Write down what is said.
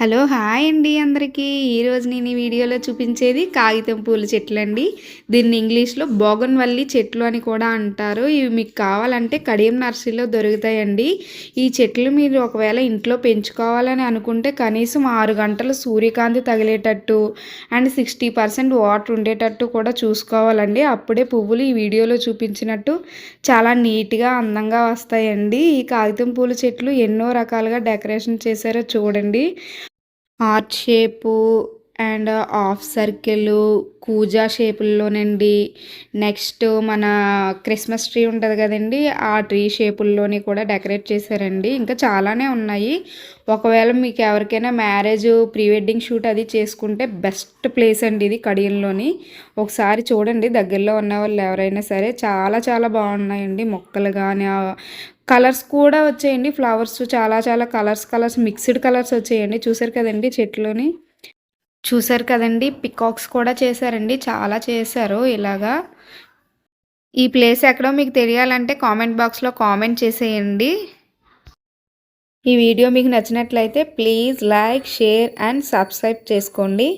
Hello hi అండి అందరికీ. ఈరోజు నేను ఈ వీడియోలో చూపించేది కాగితం పూల చెట్లు అండి దీన్ని ఇంగ్లీష్లో బోగన్వల్లి చెట్లు అని కూడా అంటారు. ఇవి మీకు కావాలంటే కడియం నర్సరీలో దొరుకుతాయండి. ఈ చెట్లు మీరు ఒకవేళ ఇంట్లో పెంచుకోవాలని అనుకుంటే కనీసం ఆరు గంటలు సూర్యకాంతి తగిలేటట్టు అండ్ సిక్స్టీ పర్సెంట్ వాటర్ ఉండేటట్టు కూడా చూసుకోవాలండి. అప్పుడే పువ్వులు ఈ వీడియోలో చూపించినట్టు చాలా నీట్గా అందంగా వస్తాయండి. ఈ కాగితం పూల చెట్లు ఎన్నో రకాలుగా డెకరేషన్ చేశారో చూడండి. Heart shape and half circle కూజా షేపుల్లోనండి. నెక్స్ట్ మన క్రిస్మస్ ట్రీ ఉంటుంది కదండి ఆ ట్రీ షేపుల్లోని కూడా డెకరేట్ చేశారండి. ఇంకా చాలానే ఉన్నాయి. ఒకవేళ మీకు ఎవరికైనా మ్యారేజ్ ప్రీ వెడ్డింగ్ షూట్ అది చేసుకుంటే బెస్ట్ ప్లేస్ అండి ఇది కడియంలోని. ఒకసారి చూడండి దగ్గరలో ఉన్న వాళ్ళు ఎవరైనా సరే చాలా చాలా బాగున్నాయండి మొక్కలు కానీ కలర్స్ కూడా వచ్చాయండి. ఫ్లవర్స్ చాలా చాలా కలర్స్ కలర్స్ మిక్స్డ్ కలర్స్ వచ్చాయండి. చూసారు కదండి చెట్లుని. చూసారు కదండి. పికాక్స్ కూడా చేశారండి. చాలా చేశారు ఇలాగా. ఈ ప్లేస్ ఎక్కడో మీకు తెలియాలంటే కామెంట్ బాక్స్లో కామెంట్ చేసేయండి. ఈ వీడియో మీకు నచ్చినట్లయితే please like share and subscribe చేసుకోండి.